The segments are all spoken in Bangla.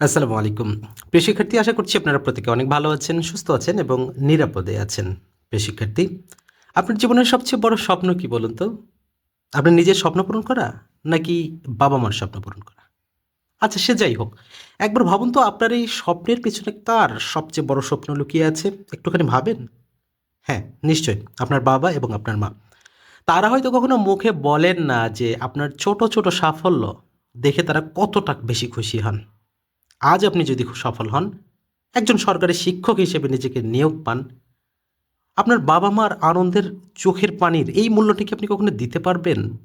আসসালামু আলাইকুম। প্রিয় শিক্ষার্থী, আশা করছি আপনারা প্রত্যেকে অনেক ভালো আছেন, সুস্থ আছেন এবং নিরাপদে আছেন। প্রিয় শিক্ষার্থী, আপনার জীবনের সবচেয়ে বড় স্বপ্ন কি বলুন তো? আপনার নিজের স্বপ্ন পূরণ করা নাকি বাবা মার স্বপ্ন পূরণ করা? আচ্ছা সে যাই হোক, একবার ভাবুন তো আপনার এই স্বপ্নের পিছনে তার সবচেয়ে বড় স্বপ্ন লুকিয়ে আছে? একটুখানি ভাবেন? হ্যাঁ নিশ্চয়ই, আপনার বাবা এবং আপনার মা। তারা হয়তো কখনো মুখে বলেন না যে আপনার ছোট ছোট সাফল্য দেখে তারা কতটা বেশি খুশি হন। আজ আপনি যদি সফল হন, একজন সরকারি শিক্ষক হিসেবে নিজেকে নিয়োগ পান, আপনার বাবা মার আনন্দের চোখের পানির এই মূল্যটি কি আপনি কখনো দিতে পারবেন?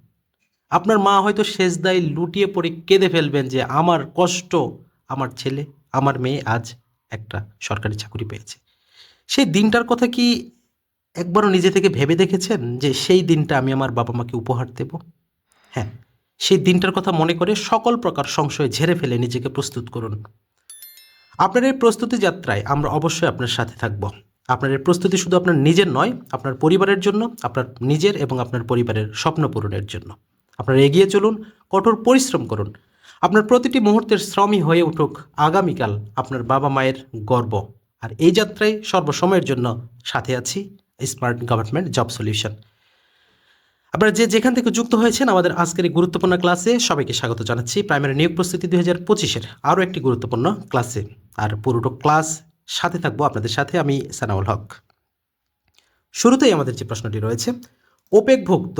আপনার মা হয়তো শেষদায় লুটিয়ে পড়ে কেঁদে ফেলবেন যে, আমার কষ্ট, আমার ছেলে, আমার মেয়ে আজ একটা সরকারি চাকরি পেয়েছে। সেই দিনটার কথা কি একবারও নিজে থেকে ভেবে দেখেছেন যে, সেই দিনটা আমি আমার বাবা মাকে উপহার দেব? হ্যাঁ সেই দিনটার কথা মনে করে সকল প্রকার সংশয় ঝেড়ে ফেলে নিজেকে প্রস্তুত করুন। আপনার এই প্রস্তুতি যাত্রায় আমরা অবশ্যই আপনার সাথে থাকব। আপনার এই প্রস্তুতি শুধু আপনার নিজের নয়, আপনার পরিবারের জন্য, আপনার নিজের এবং আপনার পরিবারের স্বপ্ন পূরণের জন্য। আপনারা এগিয়ে চলুন, কঠোর পরিশ্রম করুন। আপনার প্রতিটি মুহূর্তের শ্রমই হয়ে উঠুক আগামীকাল আপনার বাবা মায়ের গর্ব। আর এই যাত্রায় সর্বসময়ের জন্য সাথে আছি স্মার্ট গভর্নমেন্ট জব সলিউশন। আপনারা যে যেখান থেকে যুক্ত হয়েছেন, আমাদের আজকের এই গুরুত্বপূর্ণ ক্লাসে সবাইকে স্বাগত জানাচ্ছি। প্রাইমারি নিয়োগ প্রস্তুতি দুই হাজার পঁচিশের আরও একটি গুরুত্বপূর্ণ ক্লাসে। আর পুরোটো ক্লাস সাথে থাকব আপনাদের সাথে আমি সানাউল হক। শুরুতেই আমাদের যে প্রশ্নটি রয়েছে, ওপেকভুক্ত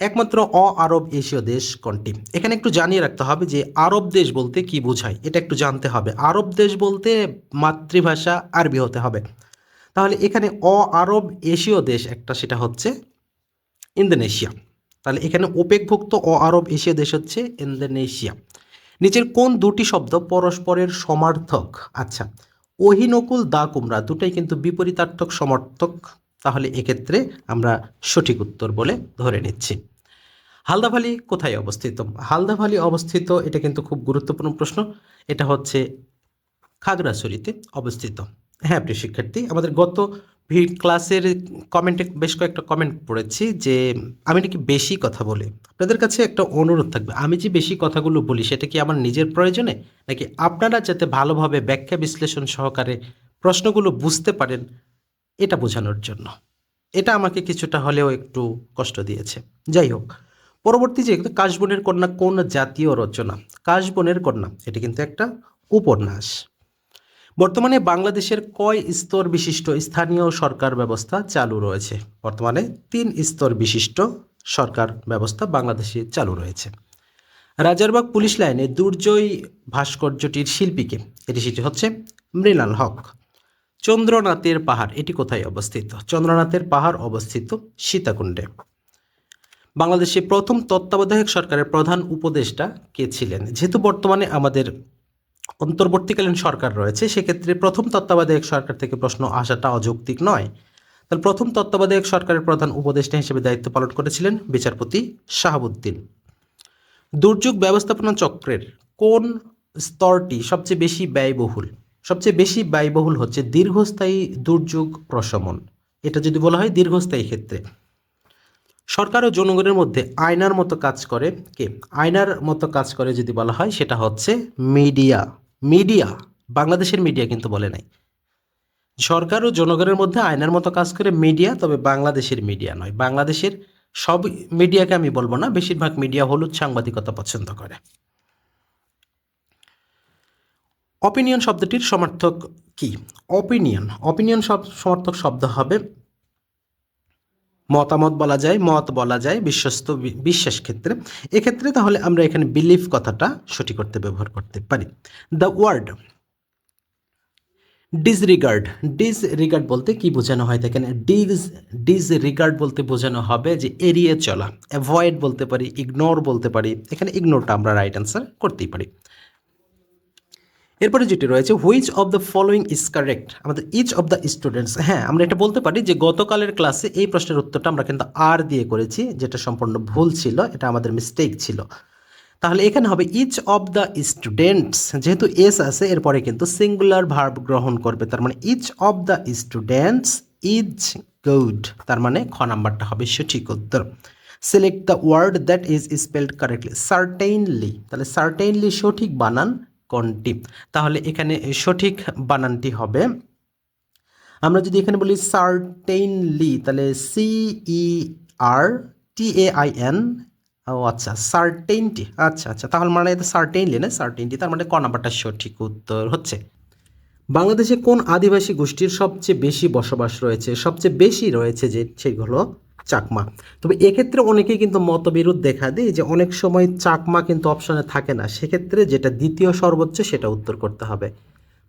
একমাত্র অ আরব এশীয় দেশ কোনটি? এখানে একটু জানিয়ে রাখতে হবে যে আরব দেশ বলতে কি বোঝায়, এটা একটু জানতে হবে। আরব দেশ বলতে মাতৃভাষা আরবি হতে হবে। তাহলে এখানে অ আরব এশীয় দেশ একটা, সেটা হচ্ছে ইন্দোনেশিয়া। তাহলে এখানে ওপেকভুক্ত ও আরব এশিয়া দেশ হচ্ছে ইন্দোনেশিয়া। নিচের কোন দুটি শব্দ পরস্পরের সমার্থক? আচ্ছা অহিনকুল দা কুমড়া দুটাই কিন্তু বিপরীতার্থক সমর্থক। তাহলে এক্ষেত্রে আমরা সঠিক উত্তর বলে ধরে নিচ্ছি। হালদা ভ্যালি কোথায় অবস্থিত? হালদা ভ্যালি অবস্থিত, এটা কিন্তু খুব গুরুত্বপূর্ণ প্রশ্ন, এটা হচ্ছে খাগড়াছড়িতে অবস্থিত। হ্যাঁ প্রিয় শিক্ষার্থী, আমাদের গত ক্লাসের কমেন্টে বেশ কয়েকটা কমেন্ট পড়েছি যে, আমি নাকি বেশি কথা বলি। আপনাদের কাছে একটা অনুরোধ থাকবে। আমি যে বেশি কথাগুলো বলি, সেটা কি আমার নিজের প্রয়োজনে? নাকি আপনারা যাতে ভালোভাবে ব্যাখ্যা বিশ্লেষণ সহকারে প্রশ্নগুলো বুঝতে পারেন, এটা বোঝানোর জন্য। এটা আমাকে কিছুটা হলেও একটু কষ্ট দিয়েছে। যাই হোক, পরবর্তী যে কাশবনের কন্যা, কোন জাতীয় রচনা? কাশবনের কন্যা, এটি কিন্তু একটা উপন্যাস। বর্তমানে বাংলাদেশের কয় স্তর বিশিষ্ট স্থানীয় সরকার ব্যবস্থা চালু রয়েছে? বর্তমানে তিন স্তর বিশিষ্ট সরকার ব্যবস্থা বাংলাদেশে চালু রয়েছে। রাজারবাগ পুলিশ লাইনে দুর্জয় ভাস্কর্যটির শিল্পীকে, এটি সেটি হচ্ছে মৃণাল হক। চন্দ্রনাথের পাহাড়, এটি কোথায় অবস্থিত? চন্দ্রনাথের পাহাড় অবস্থিত সীতাকুণ্ডে। বাংলাদেশে প্রথম তত্ত্বাবধায়ক সরকারের প্রধান উপদেষ্টা কে ছিলেন? যেহেতু বর্তমানে আমাদের অন্তর্বর্তীকালীন সরকার রয়েছে, সেক্ষেত্রে প্রথম তত্ত্বাবধায়ক সরকার থেকে প্রশ্ন আসাটা অযৌক্তিক নয়। তাহলে প্রথম তত্ত্বাবধায়ক সরকারের প্রধান উপদেষ্টা হিসেবে দায়িত্ব পালন করেছিলেন বিচারপতি শাহাবুদ্দিন। দুর্যোগ ব্যবস্থাপনা চক্রের কোন স্তরটি সবচেয়ে বেশি ব্যয়বহুল? সবচেয়ে বেশি ব্যয়বহুল হচ্ছে দীর্ঘস্থায়ী দুর্যোগ প্রশমন। এটা যদি বলা হয় দীর্ঘস্থায়ী ক্ষেত্রে। সরকার ও জনগণের মধ্যে আয়নার মতো কাজ করে কে? আয়নার মতো কাজ করে যদি বলা হয়, সেটা হচ্ছে মিডিয়া। মিডিয়া, বাংলাদেশের মিডিয়া কিন্তু বলে নাই। সরকার ও জনগণের মধ্যে আয়নার মতো কাজ করে মিডিয়া, তবে বাংলাদেশের মিডিয়া নয়। বাংলাদেশের সব মিডিয়াকে আমি বলব না, বেশিরভাগ মিডিয়া হলুদ সাংবাদিকতা পছন্দ করে। অপিনিয়ন শব্দটির সমর্থক কি? অপিনিয়ন। অপিনিয়ন সব সমর্থক শব্দ হবে মতামত বলা যায়, মত বলা যায়, বিশ্বস্ত বিশ্বাস ক্ষেত্রে। এক্ষেত্রে তাহলে আমরা এখানে বিলিফ কথাটা সঠিক করতে ব্যবহার করতে পারি। দ্য ওয়ার্ড ডিসরিগার্ড ডিসরিগার্ড বলতে কি বোঝানো হয় দেখেন ডিস ডিসরিগার্ড বলতে বোঝানো হবে যে এড়িয়ে চলা অ্যাভয়েড বলতে পারি ইগনোর বলতে পারি। এখানে ইগনোরটা আমরা রাইট অ্যান্সার করতেই পারি। এরপরে যেটি রয়েছে which of the following is correct আমাদের ইচ অফ দ্য স্টুডেন্টস হ্যাঁ আমরা এটা বলতে পারি যে গতকালের ক্লাসে এই প্রশ্নের উত্তরটা আমরা কিন্তু আর দিয়ে করেছি, যেটা সম্পূর্ণ ভুল ছিল, এটা আমাদের মিস্টেক ছিল। তাহলে এখানে হবে ইচ অফ দ্য স্টুডেন্টস যেহেতু এস আছে, এরপরে কিন্তু সিঙ্গুলার ভার্ব গ্রহণ করবে, তার মানে each of the students is good তার মানে খ নাম্বারটা হবে সঠিক উত্তর। Select the word that is spelled correctly certainly তাহলে সার্টেইনলি সঠিক বানান কোনটি তাহলে এখানে সঠিক বানানটি হবে। আমরা যদি এখানে বলি সার্টেইনলি তাহলে সিই আর টি এ আই এন ও আচ্ছা সার্টেইনটি আচ্ছা আচ্ছা তাহলে মানে এটা সার্টেইনলি না? সার্টেইনটি তার মানে ক নাম্বারটা সঠিক উত্তর হচ্ছে। বাংলাদেশে কোন আদিবাসী গোষ্ঠীর সবচেয়ে বেশি বসবাস রয়েছে, সবচেয়ে বেশি রয়েছে যে, সেগুলো? চাকমা। তবে এক্ষেত্রে অনেকেই কিন্তু মতবিরোধ দেখা দেয় যে অনেক সময় চাকমা কিন্তু অপশনে থাকে না। সেক্ষেত্রে যেটা দ্বিতীয় সর্বোচ্চ সেটা উত্তর করতে হবে।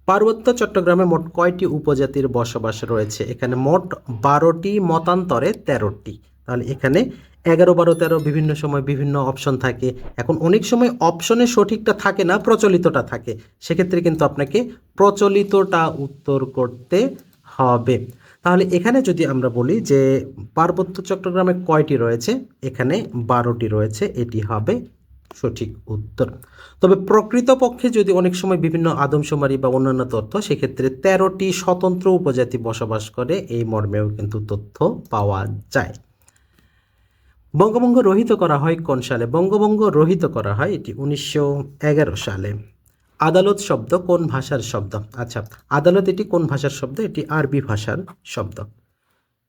পার্বত্য চট্টগ্রামে মোট কয়টি উপজাতির বসবাস রয়েছে? এখানে মোট বারোটি, মতান্তরে তেরোটি। তাহলে এখানে এগারো, বারো, তেরো বিভিন্ন সময় বিভিন্ন অপশন থাকে। এখন অনেক সময় অপশনে সঠিকটা থাকে না, প্রচলিতটা থাকে। সেক্ষেত্রে কিন্তু আপনাকে প্রচলিতটা উত্তর করতে হবে। তাহলে এখানে যদি আমরা বলি যে পার্বত্য চট্টগ্রামে কয়টি রয়েছে? এখানে বারোটি রয়েছে, এটি হবে সঠিক উত্তর। তবে প্রকৃতপক্ষে যদি অনেক সময় বিভিন্ন আদমশুমারি বা অন্যান্য তথ্য, সেক্ষেত্রে তেরোটি স্বতন্ত্র উপজাতি বসবাস করে, এই মর্মেও কিন্তু তথ্য পাওয়া যায়। বঙ্গভঙ্গ রহিত করা হয় কোন সালে? বঙ্গভঙ্গ রহিত করা হয় এটি উনিশশো এগারো সালে। আদালত শব্দ কোন ভাষার শব্দ? আচ্ছা আদালত এটি কোন ভাষার শব্দ? এটি আরবি ভাষার শব্দ।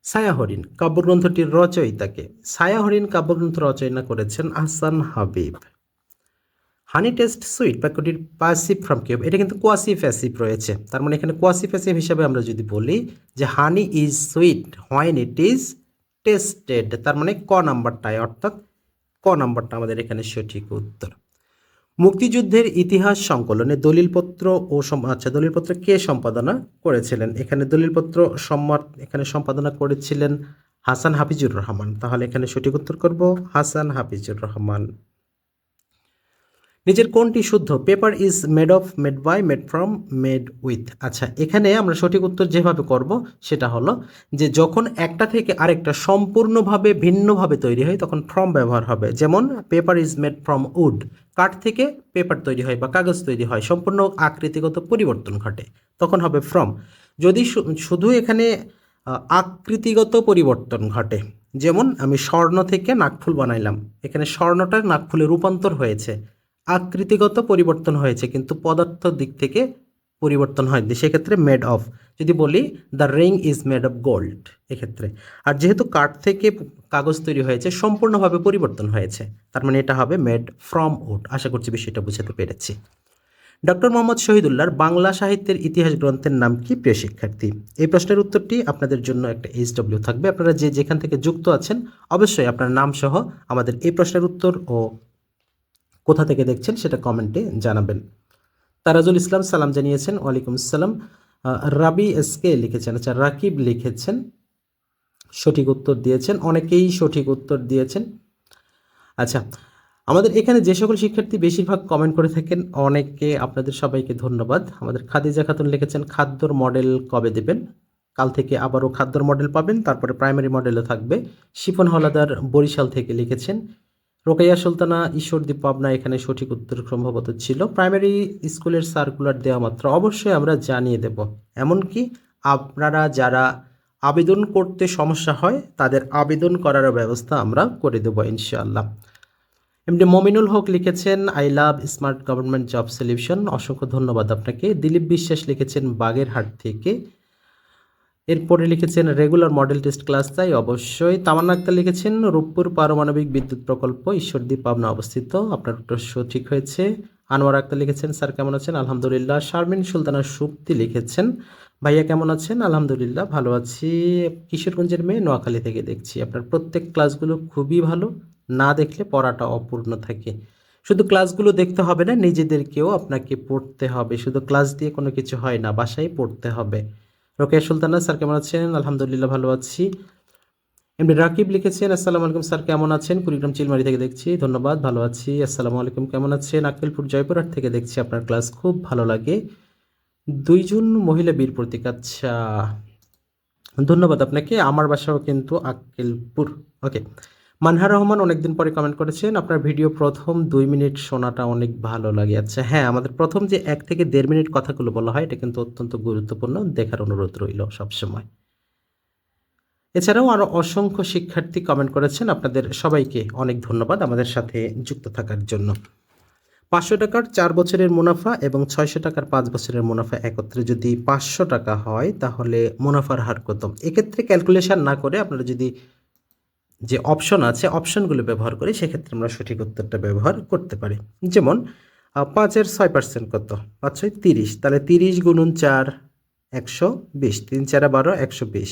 ছায়া হরিণ কাব্যগ্রন্থটির রচয়িতাকে। ছায়া হরিণ কাব্যগ্রন্থ রচনা করেছেন Ahsan Habib. Honey taste sweet বাক্যটির পাসিভ ফ্রম কিউব। এটা কিন্তু কোয়াসি প্যাসিভ রয়েছে। তার মানে এখানে কোয়াসি প্যাসিভ হিসাবে আমরা যদি বলি যে honey is sweet when it is tasted. তার মানে ক নাম্বারটায়, অর্থাৎ ক নাম্বারটা আমাদের এখানে সঠিক উত্তর। মুক্তিযুদ্ধের ইতিহাস সংকলনে দলিলপত্র ও আচ্ছা দলিলপত্র কে সম্পাদনা করেছিলেন? এখানে দলিলপত্র সম্মান এখানে সম্পাদনা করেছিলেন হাসান হাফিজুর রহমান। তাহলে এখানে সঠিক উত্তর করব, হাসান হাফিজুর রহমান। নিজের কোনটি শুদ্ধ? Paper is made of made by made from made with আচ্ছা এখানে আমরা সঠিক উত্তর যেভাবে করব সেটা হলো যে যখন একটা থেকে আরেকটা সম্পূর্ণভাবে ভিন্নভাবে তৈরি হয়, তখন ফ্রম ব্যবহার হবে। যেমন paper is made from wood কাঠ থেকে পেপার তৈরি হয় বা কাগজ তৈরি হয়, সম্পূর্ণ আকৃতিগত পরিবর্তন ঘটে, তখন হবে ফ্রম যদি শুধু এখানে আকৃতিগত পরিবর্তন ঘটে, যেমন আমি স্বর্ণ থেকে নাকফুল বানাইলাম, এখানে স্বর্ণটার নাকফুলে রূপান্তর হয়েছে আকৃতিগত পরিবর্তন হয়েছে, কিন্তু পদার্থ দিক থেকে পরিবর্তন হয়নি। সেক্ষেত্রে মেড অফ যদি বলি the ring is made of gold এক্ষেত্রে। আর যেহেতু কাঠ থেকে কাগজ তৈরি হয়েছে, সম্পূর্ণভাবে পরিবর্তন হয়েছে, তার মানে এটা হবে মেড ফ্রম উড আশা করছি বিষয়টা বুঝাতে পেরেছি। ডক্টর মোহাম্মদ শহীদুল্লাহর বাংলা সাহিত্যের ইতিহাস গ্রন্থের নাম কি, প্রিয় শিক্ষার্থী? এই প্রশ্নের উত্তরটি আপনাদের জন্য একটা এইচ ডব্লিউ থাকবে। আপনারা যে যেখান থেকে যুক্ত আছেন, অবশ্যই আপনার নাম সহ আমাদের এই প্রশ্নের উত্তর ও কোথা থেকে দেখছেন সেটা কমেন্টে জানাবেন। তারাজুল ইসলাম, সালাম জানিয়েছেন, ওয়ালাইকুম আসসালাম। রাবি এসকে লিখেছেন আচ্ছা রাকিব লিখেছেন, সঠিক উত্তর দিয়েছেন, অনেকেই সঠিক উত্তর দিয়েছেন। আচ্ছা আমাদের এখানে যে সকল শিক্ষার্থী বেশিরভাগ কমেন্ট করে থাকেন, অনেকে আপনাদের সবাইকে ধন্যবাদ। আমাদের খাদিজা খাতুন লিখেছেন, খাদ্যর মডেল কবে দেবেন? কাল থেকে আবারও খাদ্যর মডেল পাবেন, তারপরে প্রাইমারি মডেলও থাকবে। শিপন হলাদার বরিশাল থেকে লিখেছেন রোকাইয়া সুলতানা ঈশ্বরদীপ পাবনা এখানে সঠিক উত্তর সম্ভবত ছিল। প্রাইমারি স্কুলের সার্কুলার দেওয়া মাত্র। অবশ্যই আমরা জানিয়ে দেব। এমনকি আপনারা যারা আবেদন করতে সমস্যা হয়, তাদের আবেদন করার ব্যবস্থা আমরা করে দেবো ইনশাআল্লাহ। এমনি মমিনুল হক লিখেছেন I love smart government job solution অসংখ্য ধন্যবাদ আপনাকে। দিলীপ বিশ্বাস লিখেছেন, বাগেরহাট থেকে এরপরে লিখেছেন, রেগুলার মডেল টেস্ট ক্লাস চাই, অবশ্যই। তামান্না আক্তার লিখেছেন, রূপপুর পারমাণবিক বিদ্যুৎ প্রকল্প ঈশ্বরদীপ পাবনা অবস্থিত। আপনার উত্তর সঠিক হয়েছে। আনোয়ার আক্তার লিখেছেন, স্যার, কেমন আছেন? আলহামদুলিল্লাহ। শারমিন সুলতানা সুপ্তি লিখেছেন, ভাইয়া কেমন আছেন? আলহামদুলিল্লাহ, ভালো আছি। কিশোরগঞ্জের মেয়ে নোয়াখালী থেকে দেখছি, আপনার প্রত্যেক ক্লাসগুলো খুবই ভালো, না দেখলে পড়াটা অপূর্ণ থাকে। শুধু ক্লাসগুলো দেখতে হবে না, নিজেদেরকেও আপনাকে পড়তে হবে। শুধু ক্লাস দিয়ে কোনো কিছু হয় না, বাসায় পড়তে হবে। রোকেয়া সুলতানা, স্যার কেমন আছেন? আলহামদুলিল্লাহ ভালো আছি। এমনি রাকিব লিখেছেন, আসসালামু আলাইকুম, স্যার কেমন আছেন? কুড়িগ্রাম চিলমারি থেকে দেখছি, ধন্যবাদ, ভালো আছি, আসসালামু আলাইকুম, কেমন আছেন? আক্কেলপুর জয়পুরহাট থেকে দেখছি আপনার ক্লাস, খুব ভালো লাগে। দুইজন মহিলা বীর প্রতীক আচ্ছা ধন্যবাদ আপনাকে, আমার বাসাও কিন্তু আক্কেলপুর, ওকে। মানহার রহমান অনেকদিন পরে কমেন্ট করেছেন, আপনার ভিডিও প্রথম দুই মিনিট শোনাটা অনেক ভালো লাগে। আচ্ছা হ্যাঁ আমাদের প্রথম যে এক থেকে দেড় মিনিট কথাগুলো বলা হয়, এটা কিন্তু অত্যন্ত গুরুত্বপূর্ণ, দেখার অনুরোধ রইল সবসময়। এছাড়াও আরও অসংখ্য শিক্ষার্থী কমেন্ট করেছেন, আপনাদের সবাইকে অনেক ধন্যবাদ আমাদের সাথে যুক্ত থাকার জন্য। পাঁচশো টাকার চার বছরের মুনাফা এবং ছয়শো টাকার পাঁচ বছরের মুনাফা একত্রে যদি পাঁচশো টাকা হয়, তাহলে মুনাফার হার কত? এক্ষেত্রে ক্যালকুলেশন না করে আপনারা যদি যে অপশন আছে অপশনগুলো ব্যবহার করি সেক্ষেত্রে আমরা সঠিক উত্তরটা ব্যবহার করতে পারি। যেমন পাঁচের ছয় পার্সেন্ট কত? পাঁচ ছয় তিরিশ। তাহলে তিরিশ গুণন চার, একশো বিশ। তিন চারে বারো, একশো বিশ।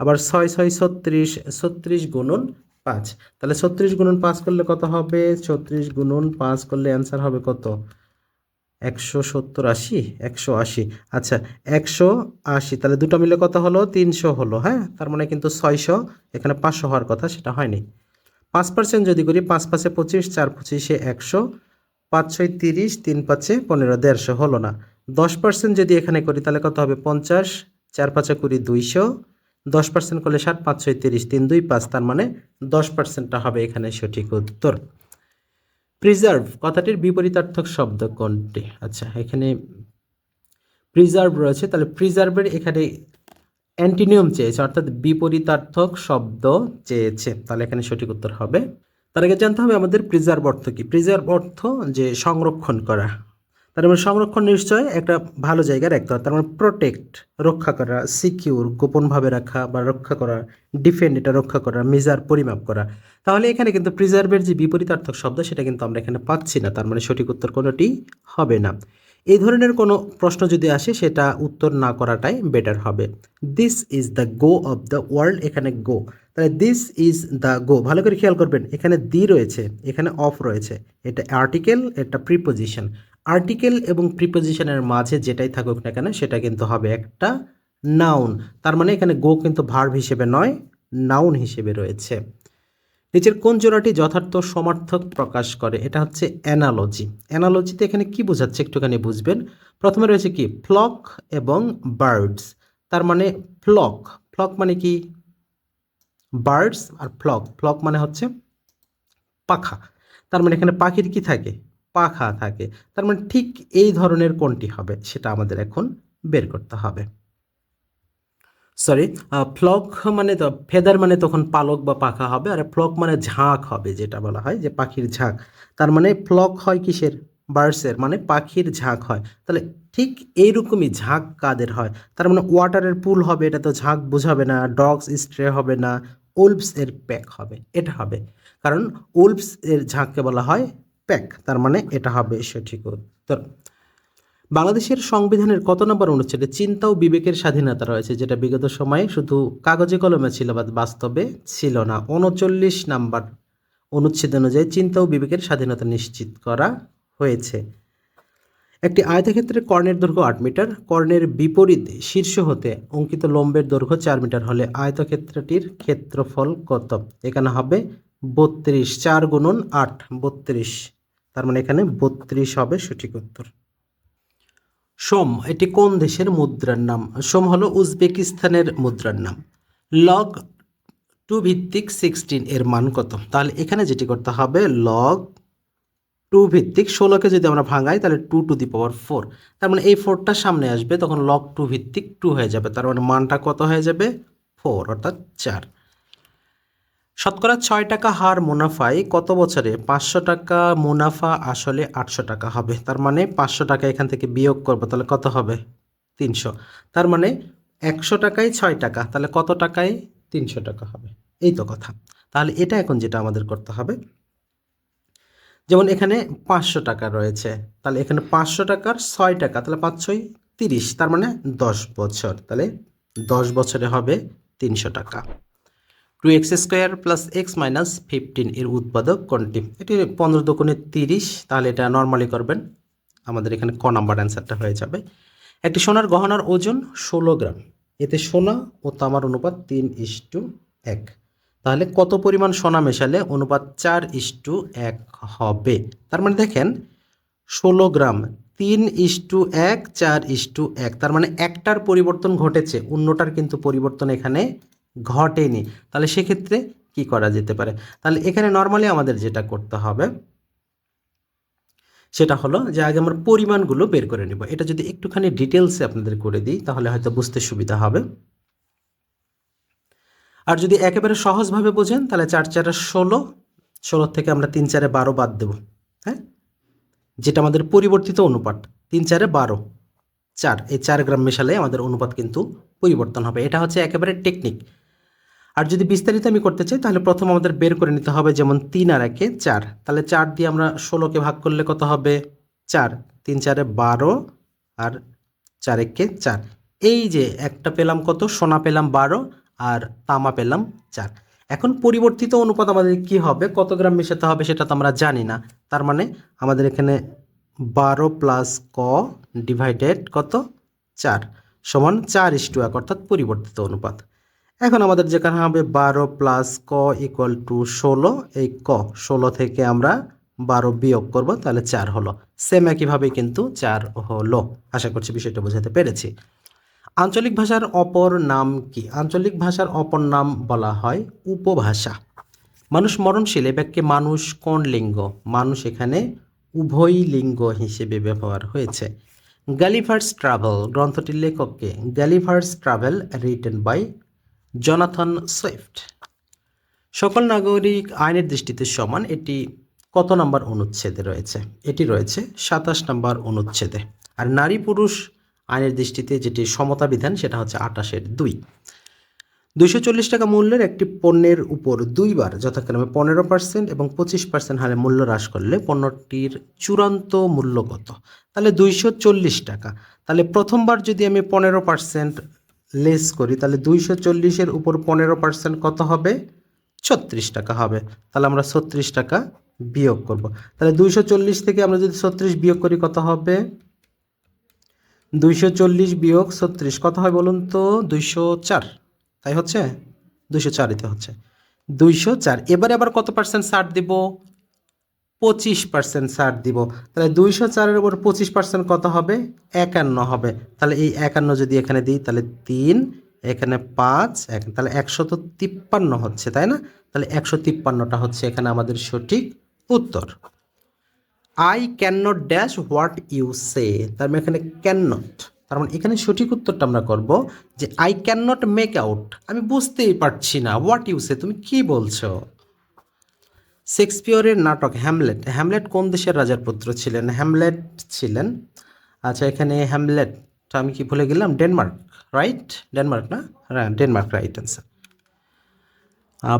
আবার ছয় ছয় ছত্রিশ ছত্রিশ গুণন পাঁচ। তাহলে ছত্রিশ গুণন পাঁচ করলে কত হবে? ছত্রিশ গুণন পাঁচ করলে অ্যান্সার হবে কত? একশো সত্তর আশি? একশো আশি। আচ্ছা একশো আশি, তাহলে দুটো মিলে কত হলো? তিনশো হলো হ্যাঁ? তার মানে কিন্তু ছয়শো, এখানে পাঁচশো হওয়ার কথা, সেটা হয়নি। পাঁচ পার্সেন্ট যদি করি, পাঁচ পাঁচে পঁচিশ, চার পঁচিশে একশো, পাঁচ ছয় তিরিশ, তিন পাঁচে পনেরো, দেড়শো, হলো না। দশ পার্সেন্ট যদি এখানে করি, তাহলে কত হবে? পঞ্চাশ, চার পাঁচে কুড়ি, দুইশো। দশ পার্সেন্ট করলে ষাট, পাঁচ ছয় তিরিশ, তিন, দুই, পাঁচ, তার মানে দশ পার্সেন্টটা হবে এখানে সঠিক উত্তর। প্রিজার্ভ কথাটির বিপরীতার্থক শব্দ কোনটি? আচ্ছা এখানে প্রিজার্ভ রয়েছে, তাহলে প্রিজার্ভের এখানে অ্যান্টিনিয়ম চেয়েছে, অর্থাৎ বিপরীতার্থক শব্দ চেয়েছে। তাহলে এখানে সঠিক উত্তর হবে। তার আগে জানতে হবে আমাদের প্রিজার্ভ অর্থ কি? প্রিজার্ভ অর্থ যে সংরক্ষণ করা। তার মানে সংরক্ষণ নিশ্চয় একটা ভালো জায়গায় রাখতে হয় তার মানে প্রোটেক্ট রক্ষা করা সিকিউর গোপনভাবে রাখা বা রক্ষা করা ডিফেন্ড এটা, রক্ষা করা মেজার পরিমাপ করা। তাহলে এখানে কিন্তু প্রিজার্ভের যে বিপরীতার্থক শব্দ সেটা কিন্তু আমরা এখানে পাচ্ছি না। তার মানে সঠিক উত্তর কোনোটি হবে না। এই ধরনের কোনো প্রশ্ন যদি আসে সেটা উত্তর না করাটাই বেটার হবে। This is the go of the world এখানে গো তাহলে দিস ইজ দ্য গো ভালো করে খেয়াল করবেন, এখানে দি রয়েছে, এখানে অফ রয়েছে। এটা আর্টিকেল এটা প্রিপোজিশন আর্টিকেল এবং প্রিপোজিশনের মাঝে যেটাই থাকুক না কেন, সেটা কিন্তু হবে একটা নাউন তার মানে এখানে গো কিন্তু ভার্ভ হিসেবে নয় নাউন হিসেবে রয়েছে। নিচের কোন জোড়াটি যথার্থ সমার্থক প্রকাশ করে, এটা হচ্ছে অ্যানালজি অ্যানালজিতে এখানে কি বোঝাচ্ছে একটুখানি বুঝবেন? প্রথমে রয়েছে কি? ফ্লক এবং বার্ডস তার মানে ফ্লক ফ্লক মানে কি? বার্ডস আর ফ্লক ফ্লক মানে হচ্ছে পাখা। তার মানে এখানে পাখির কি থাকে? পাখা থাকে। তার মানে ঠিক এই ধরনের কোনটি হবে সেটা আমাদের এখন বের করতে হবে। সরি ফ্লক মানে তো ফেদার মানে তখন পালক বা পাখা হবে আর ফ্লক মানে ঝাঁক হবে যেটা বলা হয় যে পাখির ঝাঁক। তার মানে ফ্লক হয় কিসের? বার্ডসের মানে পাখির ঝাঁক হয়। তাহলে ঠিক এইরকমই ঝাঁক কাদের হয়? তার মানে ওয়াটারের পুল হবে এটা তো ঝাঁক বোঝাবে না, ডগস স্ট্রে হবে না উলফস এর প্যাক হবে, এটা হবে। কারণ উলফস এর ঝাঁককে বলা হয় প্যাক, তার মানে এটা হবে সঠিক উত্তর। বাংলাদেশের সংবিধানের কত নম্বর অনুচ্ছেদে চিন্তা ও বিবেকের স্বাধীনতা রয়েছে, যেটা বিগত সময়ে শুধু কাগজে কলমে ছিল বা বাস্তবে ছিল না, উনচল্লিশ নাম্বার অনুচ্ছেদ অনুযায়ী চিন্তা ও বিবেকের স্বাধীনতা নিশ্চিত করা হয়েছে। একটি আয়তক্ষেত্রের কর্ণের দৈর্ঘ্য আট মিটার, কর্ণের বিপরীত শীর্ষ হতে অঙ্কিত লম্বের দৈর্ঘ্য চার মিটার হলে আয়তক্ষেত্রটির ক্ষেত্রফল কত? এখানে হবে বত্রিশ, চার গুণন আট, বত্রিশ। তার মানে এখানে বত্রিশ হবে সঠিক উত্তর। সোম, এটি কোন দেশের মুদ্রার নাম? সোম হলো উজবেকিস্তানের মুদ্রার নাম। লগ টু ভিত্তিক সিক্সটিন এর মান কত? তাহলে এখানে যেটি করতে হবে লগ টু ভিত্তিক ষোলোকে যদি আমরা ভাঙাই, তাহলে two to the power four তার মানে এই ফোরটা সামনে আসবে, তখন লগ টু ভিত্তিক টু হয়ে যাবে। তার মানে মানটা কত হয়ে যাবে? ফোর অর্থাৎ চার। শতকরা ছয় টাকা হার মুনাফায় কত বছরে পাঁচশো টাকা মুনাফা আসলে আটশো টাকা হবে? তার মানে পাঁচশো টাকা এখান থেকে বিয়োগ করব, তাহলে কত হবে? তিনশো। তার মানে একশো টাকায় ছয় টাকা, তাহলে কত টাকায় তিনশো টাকা হবে? এই তো কথা। তাহলে এটা এখন যেটা আমাদের করতে হবে। যেমন এখানে পাঁচশো টাকা রয়েছে, তাহলে এখানে পাঁচশো টাকার ছয় টাকা, তাহলে পাঁচ ছয় তিরিশ, তার মানে দশ বছর, তাহলে দশ বছরে হবে তিনশো টাকা। Two x square plus x minus fifteen এর উৎপাদক কোনটি? এটি পনেরো দোকানে তিরিশ, তাহলে এটা নর্মালি করবেন। আমাদের এখানে ক নাম্বার অ্যান্সারটা হয়ে যাবে। একটি সোনার গহনার ওজন ষোলো গ্রাম। এতে সোনা ও তামার অনুপাত তিন ইস টু এক। তাহলে কত পরিমাণ সোনা মেশালে অনুপাত চার ইস টু এক হবে? তার মানে দেখেন, ষোলো গ্রাম, তিন ইস টু এক, চার ইস টু এক। তার মানে একটার পরিবর্তন ঘটেছে, অন্যটার কিন্তু পরিবর্তন এখানে ঘটেনি। তাহলে সেক্ষেত্রে কি করা যেতে পারে? তাহলে এখানে নর্মালি আমাদের যেটা করতে হবে, সেটা হলো যে আগে আমরা পরিমাণগুলো বের করে নেব। এটা যদি একটুখানি ডিটেলসে আপনাদের করে দিই, তাহলে হয়তো বুঝতে সুবিধা হবে। আর যদি একেবারে সহজভাবে বোঝেন, তাহলে চার চারে ষোলো ষোলো থেকে আমরা তিন চারে বারো বাদ দেব হ্যাঁ? যেটা আমাদের পরিবর্তিত অনুপাত, তিন চারে বারো, চার। এই চার গ্রাম মেশালে আমাদের অনুপাত কিন্তু পরিবর্তন হবে। এটা হচ্ছে একেবারে টেকনিক আর যদি বিস্তারিত আমি করতে চাই, তাহলে প্রথম আমাদের বের করে নিতে হবে যেমন তিন আর একে চার। তাহলে চার দিয়ে আমরা ষোলোকে ভাগ করলে কত হবে? চার। তিন চারে বারো আর চার একে চার। এই যে একটা পেলাম কত? সোনা পেলাম বারো আর তামা পেলাম চার। এখন পরিবর্তিত অনুপাত আমাদের কি হবে? কত গ্রাম মেশাতে হবে সেটা তো আমরা জানি না। তার মানে আমাদের এখানে বারো প্লাস ক ডিভাইডেড কত? চার। সমান চার ইস টু এক, অর্থাৎ পরিবর্তিত অনুপাত। এখন আমাদের যেখানে হবে বারো প্লাস ক ইকুয়াল টু ষোলো, এই ক, ষোলো থেকে আমরা বারো বিয়োগ করব, তাহলে চার হলো। সেম একইভাবে কিন্তু চার হলো। আশা করছি বিষয়টা বোঝাতে পেরেছি। আঞ্চলিক ভাষার অপর নাম কি? আঞ্চলিক ভাষার অপর নাম বলা হয় উপভাষা। মানুষ মরণশীল, এ মানুষ কোন লিঙ্গ? মানুষ এখানে উভয় লিঙ্গ হিসেবে ব্যবহার হয়েছে। গ্যালিভার্স ট্রাভেল গ্রন্থটির লেখককে Gulliver's travel written by Jonathan Swift. সকল নাগরিক আইনের দৃষ্টিতে সমান, এটি কত নম্বর অনুচ্ছেদে রয়েছে? এটি রয়েছে সাতাশ নম্বর অনুচ্ছেদে। আর নারী পুরুষ আইনের দৃষ্টিতে যেটি সমতা বিধান সেটা হচ্ছে আটাশের দুই। দুইশো চল্লিশ টাকা মূল্যের একটি পণ্যের উপর দুইবার যথাক্রমে পনেরো পার্সেন্ট এবং পঁচিশ পার্সেন্ট হারে মূল্য হ্রাস করলে পণ্যটির চূড়ান্ত মূল্য কত? তাহলে দুইশো চল্লিশ টাকা। তাহলে প্রথমবার যদি আমি পনেরো পার্সেন্ট লেস করি, তাহলে দুইশো চল্লিশের উপর পনেরো পার্সেন্ট কত হবে? ছত্রিশ টাকা হবে। তাহলে আমরা ছত্রিশ টাকা বিয়োগ করব। তাহলে দুইশো চল্লিশ থেকে আমরা যদি ছত্রিশ বিয়োগ করি কত হবে? দুইশো চল্লিশ বিয়োগ ছত্রিশ, কত হয় বলুন তো? দুইশো চার। তাই হচ্ছে? দুইশো চারিতে হচ্ছে। দুইশো চার। এবারে আবার কত পার্সেন্ট ছাড় দিব? পঁচিশ পার্সেন্ট ছাড় দিব। তাহলে দুইশো চারের উপর পঁচিশ পার্সেন্ট কত হবে? একান্ন হবে। তাহলে এই একান্ন যদি এখানে দিই, তাহলে তিন, এখানে পাঁচ তাহলে একশো তো তিপ্পান্ন হচ্ছে, তাই না? তাহলে একশো তিপ্পান্নটা হচ্ছে এখানে আমাদের সঠিক উত্তর। I can not dash what you say তার মানে এখানে ক্যান নট তার মানে এখানে সঠিক উত্তরটা আমরা করব যে I can not make out আমি বুঝতেই পারছি না হোয়াট ইউ সে তুমি কি বলছো? শেক্সপিয়রের নাটক হ্যামলেট। হ্যামলেট কোন দেশের রাজার পুত্র ছিলেন? হ্যামলেট ছিলেন আচ্ছা এখানে হ্যামলেটটা আমি কি ভুলে গেলাম? ডেনমার্ক রাইট ডেনমার্ক না? হ্যাঁ ডেনমার্ক রাইট অ্যান্সার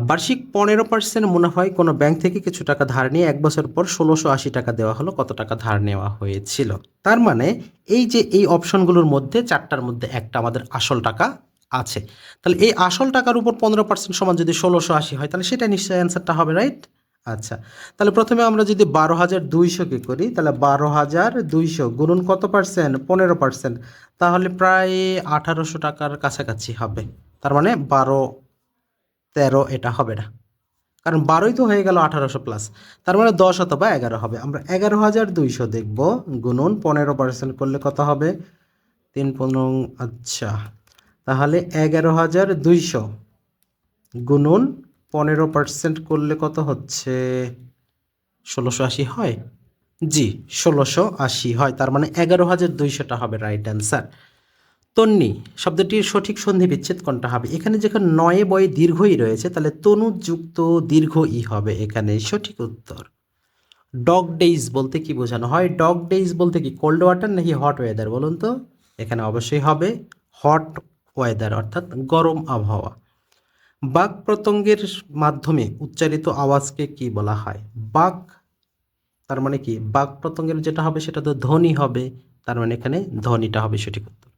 বার্ষিক পনেরো পার্সেন্ট মুনাফায় কোনো ব্যাংক থেকে কিছু টাকা ধার নিয়ে এক বছর পর ষোলোশো আশি টাকা দেওয়া হলো। কত টাকা ধার নেওয়া হয়েছিল? তার মানে এই যে এই অপশনগুলোর মধ্যে চারটার মধ্যে একটা আমাদের আসল টাকা আছে। তাহলে এই আসল টাকার উপর পনেরো পার্সেন্ট সমান যদি ষোলোশো আশি হয়, তাহলে সেটা নিশ্চয়ই অ্যান্সারটা হবে রাইট আচ্ছা তাহলে প্রথমে আমরা যদি বারো হাজার দুইশোকে করি, তাহলে বারো হাজার দুইশো গুণন কত পার্সেন্ট পনেরো পার্সেন্ট তাহলে প্রায় আঠারোশো টাকার কাছাকাছি হবে। তার মানে বারো তেরো এটা হবে না। কারণ বারোই তো হয়ে গেল আঠারোশো প্লাস তার মানে দশ অথবা এগারো হবে। আমরা এগারো হাজার দুইশো দেখব গুনুন পনেরো পার্সেন্ট করলে কত হবে? তিন পনেরো আচ্ছা। তাহলে এগারো হাজার দুইশো গুনুন পনেরো পার্সেন্ট করলে কত হচ্ছে? ষোলোশো আশি হয়? জি, ষোলোশো আশি হয়। তার মানে এগারো হাজার দুইশোটা হবে রাইট অ্যান্সার তন্নি, শব্দটির সঠিক সন্ধি বিচ্ছেদ কোনটা হবে? এখানে যখন নয়ে বয়ে দীর্ঘই রয়েছে, তাহলে তনুযুক্ত দীর্ঘ ই হবে এখানে সঠিক উত্তর। ডগ ডেইজ বলতে কি বোঝানো হয়? ডগ ডেইজ বলতে কি কোল্ড ওয়াটার নাকি হট ওয়েদার বলুন তো? এখানে অবশ্যই হবে হট ওয়েদার অর্থাৎ গরম আবহাওয়া। বাক প্রত্যঙ্গের মাধ্যমে উচ্চারিত আওয়াজকে কি বলা হয়? বাক, তার মানে কি? বাক প্রত্যঙ্গের যেটা হবে সেটা তো ধ্বনি হবে, তার মানে এখানে ধ্বনিটা হবে সঠিক উত্তর।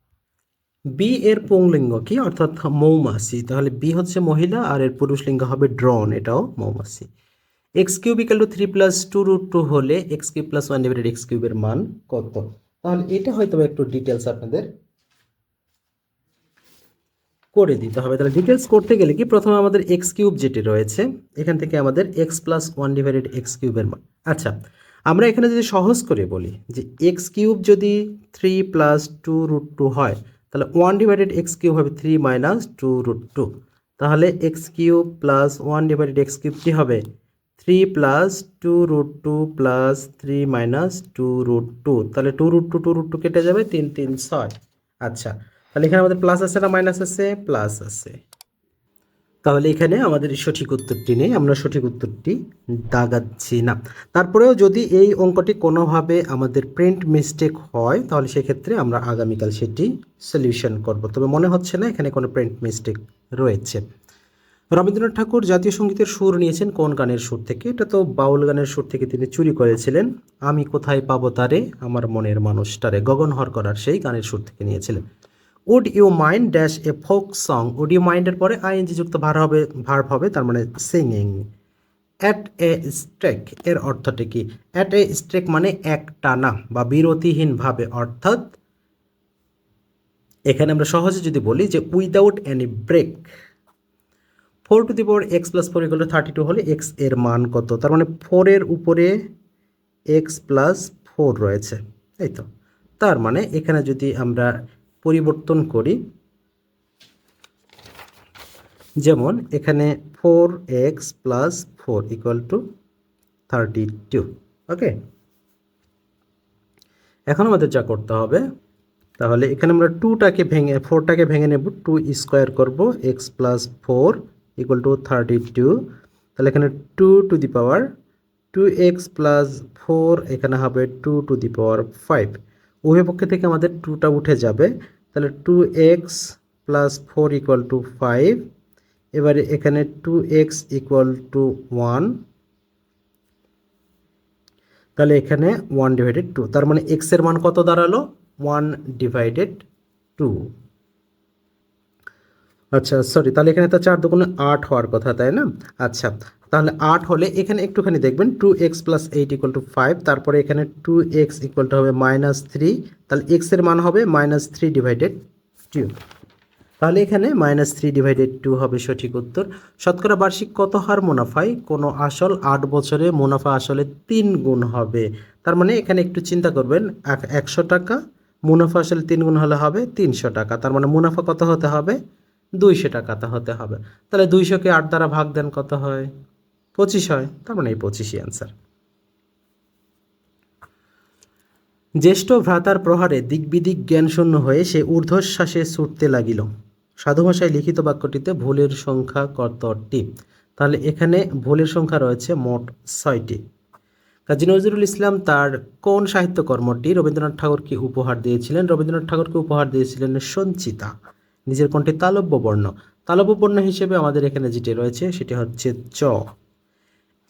বি এর পুংলিঙ্গ কি? অর্থাৎ মৌমাছি। তাহলে বি হচ্ছে মহিলা আর এর পুরুষ লিঙ্গ হবে ড্রোন, এটাও মৌমাছি। X cube equal to three plus two root two হলে x cube plus one divided x কিউবের মান কত? তাহলে এটা হয়তো একটু ডিটেলস আপনাদের করে দিতে হবে। তাহলে ডিটেলস করতে গেলে কি? প্রথমে আমাদের এক্স কিউব যেটি রয়েছে, এখান থেকে আমাদের x plus one divided x কিউবের মান। আচ্ছা আমরা এখানে যদি সহজ করে বলি যে এক্স কিউব যদি three plus two root two হয়, তাহলে ওয়ান ডিভাইডেড এক্স কিউব হবে three minus two root two তাহলে x cube plus one divided x cube কী হবে? Three plus two root two plus three minus two root two তাহলে two root two two root two কেটে যাবে তিন তিন, ছয়। আচ্ছা তাহলে এখানে আমাদের প্লাস আছে না মাইনাস আছে? প্লাস আছে। তাহলে এখানে আমাদের সঠিক উত্তরটি নেই, আমরা সঠিক উত্তরটি দাগাচ্ছি না। তারপরেও যদি এই অঙ্কটি কোনোভাবে আমাদের প্রিন্ট মিস্টেক হয়, তাহলে সেক্ষেত্রে আমরা আগামীকাল সেটি সলিউশন করব। তবে মনে হচ্ছে না এখানে কোনো প্রিন্ট মিস্টেক রয়েছে। রবীন্দ্রনাথ ঠাকুর জাতীয় সঙ্গীতের সুর নিয়েছেন, কোন গানের সুর থেকে? এটা তো বাউল গানের সুর থেকে তিনি চুরি করেছিলেন। আমি কোথায় পাবো তারে? আমার মনের মানুষটারে। গগনহর করার সেই গানের সুর থেকে নিয়েছিলেন। Would you mind dash a folk song would you মাইন্ডের পরে আইএনজি যুক্ত ভার হবে ভার্ব হবে, তার মানে সিঙ্গিং অ্যাট এ স্ট্রেক এর অর্থটা কি? অ্যাট এ স্ট্রেক মানে এক টানা বা বিরতিহীনভাবে অর্থাৎ এখানে আমরা সহজে যদি বলি যে without any break four to the power x plus four equal thirty two হলে এক্সের মান কত? তার মানে ফোরের উপরে এক্স প্লাস ফোর রয়েছে, এই তো। তার মানে এখানে যদি আমরা পরিবর্তন করি। যেমন এখানে four x plus four equal to thirty two okay এখন আমাদের যা করতে হবে, তাহলে এখানে আমরা টুটাকে ভেঙে ফোরটাকে ভেঙে নেব টু স্কোয়ার করব x plus four equal to thirty two তাহলে এখানে two to the power two x plus four এখানে হবে two to the power five উভয় পক্ষে থেকে আমাদের টুটা উঠে যাবে। তাহলে two x plus four equal to five এবারে এখানে two x equal to one তাহলে এখানে ওয়ান ডিভাইডেড টু তার মানে এক্সের মান কত দাঁড়াল? ওয়ান ডিভাইডেড টু আচ্ছা সরি তাহলে এখানে তো চার দোকানে আট হওয়ার কথা, তাই না? আচ্ছা তাহলে আট হলে এখানে একটুখানি দেখবেন two x plus eight equal to five তারপরে এখানে টু এক্স ইকুয়াল টু হবে মাইনাস থ্রি তাহলে এক্সের মান হবে মাইনাস থ্রি ডিভাইডেড টু তাহলে এখানে মাইনাস থ্রি ডিভাইডেড টু হবে সঠিক উত্তর। শতকরা বার্ষিক কত হার মুনাফায়? কোনো আসল আট বছরে মুনাফা আসলে তিন গুণ হবে। তার মানে এখানে একটু চিন্তা করবেন, এক- একশো টাকা, মুনাফা আসলে তিন গুণ হলে হবে তিনশো টাকা। তার মানে মুনাফা কত হতে হবে? দুইশো টাকাতে হতে হবে। তাহলে দুইশোকে আট দ্বারা ভাগ দেন কত হয়? পঁচিশ হয়, তার মানে এই পঁচিশই অ্যান্সার জ্যেষ্ঠ ভ্রাতার প্রহারে দিকবিদিক জ্ঞানশূন্য হয়ে সে ঊর্ধ্বশ্বাসে ছুটতে লাগিল। সাধু ভাষায় লিখিত বাক্যটিতে ভুলের সংখ্যা কতটি তাহলে এখানে ভুলের সংখ্যা রয়েছে মোট ছয়টি। কাজী নজরুল ইসলাম তার কোন সাহিত্যকর্মটি রবীন্দ্রনাথ ঠাকুরকে উপহার দিয়েছিলেন? রবীন্দ্রনাথ ঠাকুরকে উপহার দিয়েছিলেন সঞ্চিতা, নিজের কোনটি তালব্য বর্ণ। তালব্য বর্ণ হিসেবে আমাদের এখানে যেটি রয়েছে, সেটি হচ্ছে চ।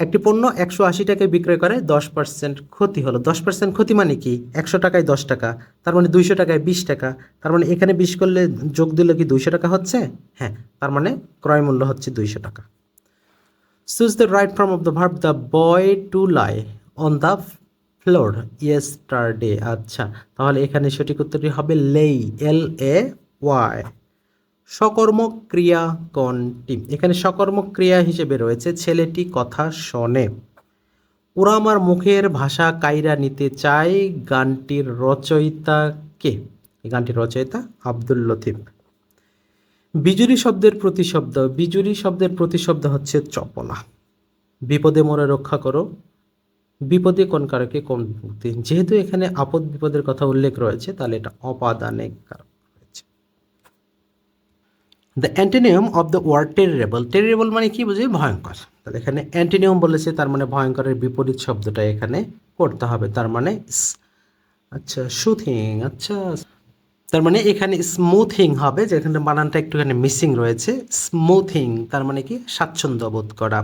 একটি পণ্য একশো আশি টাকায় বিক্রয় করে দশ পার্সেন্ট ক্ষতি হলো। দশ পার্সেন্ট ক্ষতি মানে কি? একশো টাকায় দশ টাকা, তার মানে দুইশো টাকায় বিশ টাকা। তার মানে এখানে বিশ করলে যোগ দিলে কি দুইশো টাকা হচ্ছে? হ্যাঁ তার মানে ক্রয় মূল্য হচ্ছে দুইশো টাকা। Choose the right form of the verb the boy to lie on the floor yesterday আচ্ছা তাহলে এখানে সঠিক উত্তরটি হবে লেই এল এ ওয়াই সকর্মক ক্রিয়া কোনটি। এখানে সকর্মক ক্রিয়া হিসেবে রয়েছে, ছেলেটি কথা শোনে। ওরা আমার মুখের ভাষা কাইরা নিতে চায় গানটির রচয়িতা কে? এই গানটির রচয়িতা আব্দুল লতিফ। বিজুরি শব্দের প্রতিশব্দ, বিজুরি শব্দের প্রতিশব্দ হচ্ছে চপলা। বিপদে মোরে রক্ষা করো। বিপদে কোন কারকে কোন যেহেতু এখানে আপদ বিপদের কথা উল্লেখ রয়েছে, তাহলে এটা অপাদানে কারক। The antonym of the word terrible terrible মানে কি বুঝি? ভয়ঙ্কর। তাহলে এখানে অ্যান্টিনিয়াম বলেছে, তার মানে ভয়ঙ্করের বিপরীত শব্দটা এখানে করতে হবে। তার মানে আচ্ছা সুথিং আচ্ছা। তার মানে এখানে স্মুথিং হবে, যেখানে বানানটা একটুখানি মিসিং রয়েছে। স্মুথিং তার মানে কি? স্বাচ্ছন্দ্য বোধ করা।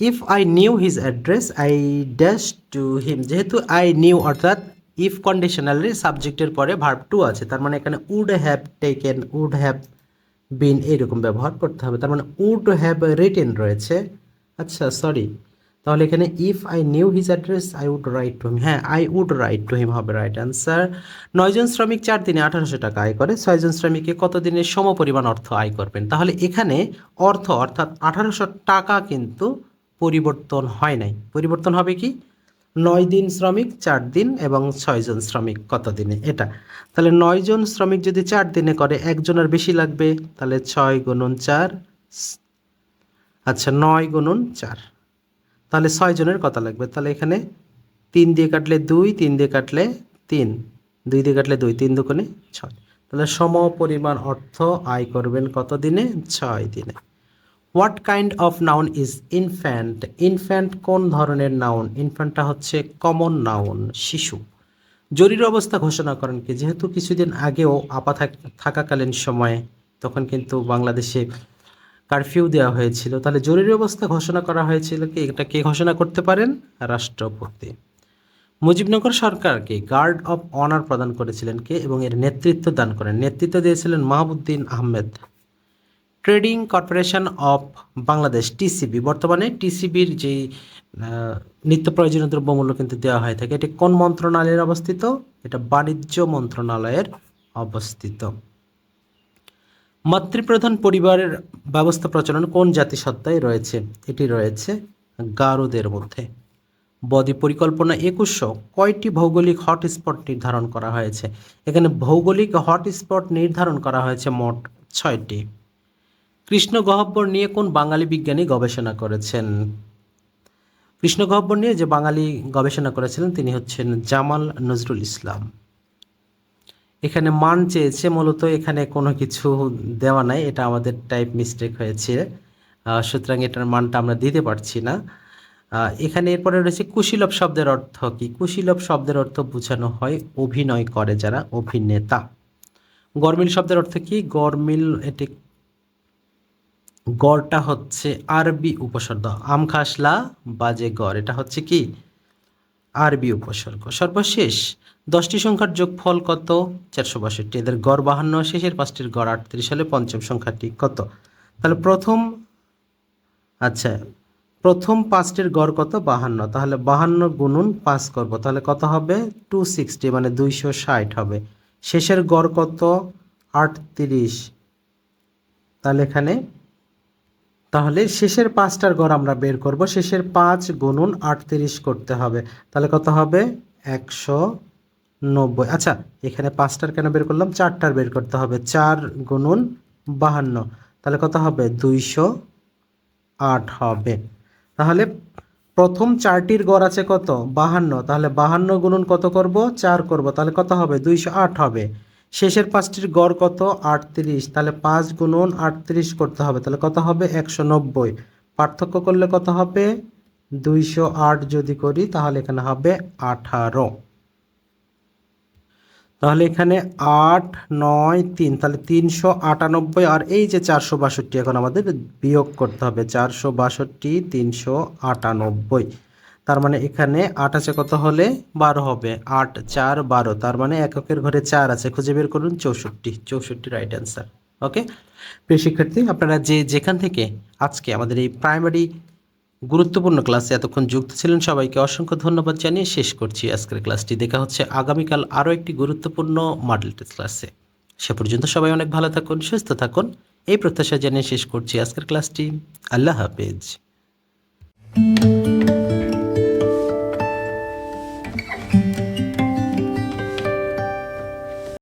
If I knew his address I dash to him যেহেতু আই নিউ অর্থাৎ ইফ কন্ডিশনালের সাবজেক্টের পরে ভার্ব টু আছে। তার মানে এখানে would have taken would have been এইরকম ব্যবহার করতে হবে। তার মানে উড হ্যাভ রিটেন রয়েছে। আচ্ছা সরি তাহলে এখানে if I knew his address I would write to him হ্যাঁ I would write to him হবে রাইট অ্যান্সার নয়জন শ্রমিক চার দিনে আঠারোশো টাকা আয় করে ছয়জন শ্রমিকে কত দিনে সম পরিমাণ অর্থ আয় করবেন? তাহলে এখানে অর্থ অর্থাৎ আঠারোশো টাকা কিন্তু পরিবর্তন হয় নাই। পরিবর্তন হবে কি? নয় দিন শ্রমিক, চার দিন এবং ছয়জন শ্রমিক। কত দিনে এটা? তাহলে নয়জন শ্রমিক যদি চার দিনে করে একজনের বেশি লাগবে? তাহলে ছয় গুণন চার আচ্ছা নয় গুণন চার। তাহলে ছয় জনের কত লাগবে? তাহলে এখানে তিন দিয়ে কাটলে দুই, তিন দিয়ে কাটলে তিন। দুই দিয়ে কাটলে দুই, তিন দুগুণে ছয়। তাহলে সম পরিমাণ অর্থ আয় করবেন কত দিনে? ছয় দিনে। What kind of noun is infant infant কোন ধরনের নাউন ইনফ্যান্টটা হচ্ছে কমন নাউন শিশু। জরুরি অবস্থা ঘোষণা করেন কি, যেহেতু কিছুদিন আগেও আপা থাক- থাকাকালীন সময়ে তখন কিন্তু বাংলাদেশে কারফিউ দেওয়া হয়েছিল। তাহলে জরুরি অবস্থা ঘোষণা করা হয়েছিল কি, এটা কে ঘোষণা করতে পারেন? রাষ্ট্রপতি। মুজিবনগর সরকারকে গার্ড অফ অনার প্রদান করেছিলেন কে এবং এর নেতৃত্ব দান করেন? নেতৃত্ব দিয়েছিলেন Mahbuddin Ahmed. Trading corporation of Bangladesh, TCB. বর্তমানে টিসিবির যে নিত্য প্রয়োজনীয় দ্রব্যমূল্য কিন্তু দেওয়া হয়ে থাকে, এটি কোন মন্ত্রণালয়ের অবস্থিত? এটা বাণিজ্য মন্ত্রণালয়ের অবস্থিত। মাতৃপ্রধান পরিবারের ব্যবস্থা প্রচলন কোন জাতিসত্তায় রয়েছে? এটি রয়েছে গারোদের মধ্যে। বদ্বীপ পরিকল্পনা একুশশো কয়টি ভৌগোলিক হটস্পট নির্ধারণ করা হয়েছে? এখানে ভৌগোলিক হটস্পট নির্ধারণ করা হয়েছে মোট ছয়টি। কৃষ্ণ গহ্বর নিয়ে কোন বাঙালি বিজ্ঞানী গবেষণা করেছেন? কৃষ্ণ গহ্বর নিয়ে যে বাঙালি গবেষণা করেছিলেন, তিনি হচ্ছেন জামাল নজরুল ইসলাম। এখানে মান চেয়েছে মূলত, এখানে কোনো কিছু দেওয়া নাই, এটা আমাদের টাইপ মিস্টেক হয়েছে। সুতরাং এটার মানটা আমরা দিতে পারছি না। এখানে এরপরে রয়েছে কুশীলভ শব্দের অর্থ কি? কুশীলভ শব্দের অর্থ বোঝানো হয় অভিনয় করে যারা অভিনেতা। গরমিল শব্দের অর্থ কি? গরমিল, এটি গড়টা হচ্ছে আরবি উপসর্গ। আম খাসলা বাজে গড়। এটা হচ্ছে কি? আরবি উপসর্গ। সর্বশেষ, দশটি সংখ্যার যোগফল কত? চারশো বাষট্টি। এদের গড় বাহান্ন, শেষের পাঁচটির গড় আটত্রিশ হলে পঞ্চম সংখ্যাটি কত? তাহলে প্রথম আচ্ছা প্রথম পাঁচটির গড় কত? বাহান্ন। তাহলে বাহান্ন গুণুন পাঁচ করব। তাহলে কত হবে? টু সিক্সটি মানে দুইশো ষাট হবে। শেষের গড় কত? আটত্রিশ। তাহলে এখানে তাহলে শেষের পাঁচটার গড় আমরা বের করব। শেষের পাঁচ গুণুন আটত্রিশ করতে হবে। তাহলে কত হবে? একশো নব্বই। আচ্ছা এখানে পাঁচটার কেন বের করলাম? চারটার বের করতে হবে। চার গুণুন বাহান্ন। তাহলে কত হবে? দুইশো আট হবে। তাহলে প্রথম চারটির গড় আছে কত? বাহান্ন। তাহলে বাহান্ন গুণন কত করব? চার করব। তাহলে কত হবে? দুইশো আট হবে। শেষের পাঁচটির গড় কত? আটত্রিশ। তাহলে পাঁচ গুণন আটত্রিশ করতে হবে। তাহলে কত হবে? একশো নব্বই। পার্থক্য করলে কত হবে? দুইশো আট যদি করি, তাহলে এখানে হবে আঠারো। তাহলে এখানে আট, নয়, তিন। তাহলে তিনশো আটানব্বই। আর এই যে চারশো বাষট্টি, এখন আমাদের বিয়োগ করতে হবে। চারশো বাষট্টি, তিনশো আটানব্বই। তার মানে এখানে আট আছে কত হলে বারো হবে? আট, চার, বারো। তার মানে এককের ঘরে চার আছে। খুঁজে বের করুন চৌষট্টি। চৌষট্টি রাইট অ্যান্সার ওকে প্রিয় শিক্ষার্থী, আপনারা যে যেখান থেকে আজকে আমাদের এই প্রাইমারি গুরুত্বপূর্ণ ক্লাসে এতক্ষণ যুক্ত ছিলেন, সবাইকে অসংখ্য ধন্যবাদ জানিয়ে শেষ করছি আজকের ক্লাসটি দেখা হচ্ছে আগামীকাল আরও একটি গুরুত্বপূর্ণ মডেল টেস্ট ক্লাসে সে পর্যন্ত সবাই অনেক ভালো থাকুন, সুস্থ থাকুন। এই প্রত্যাশা জানিয়ে শেষ করছি আজকের ক্লাসটি আল্লাহ হাফেজ।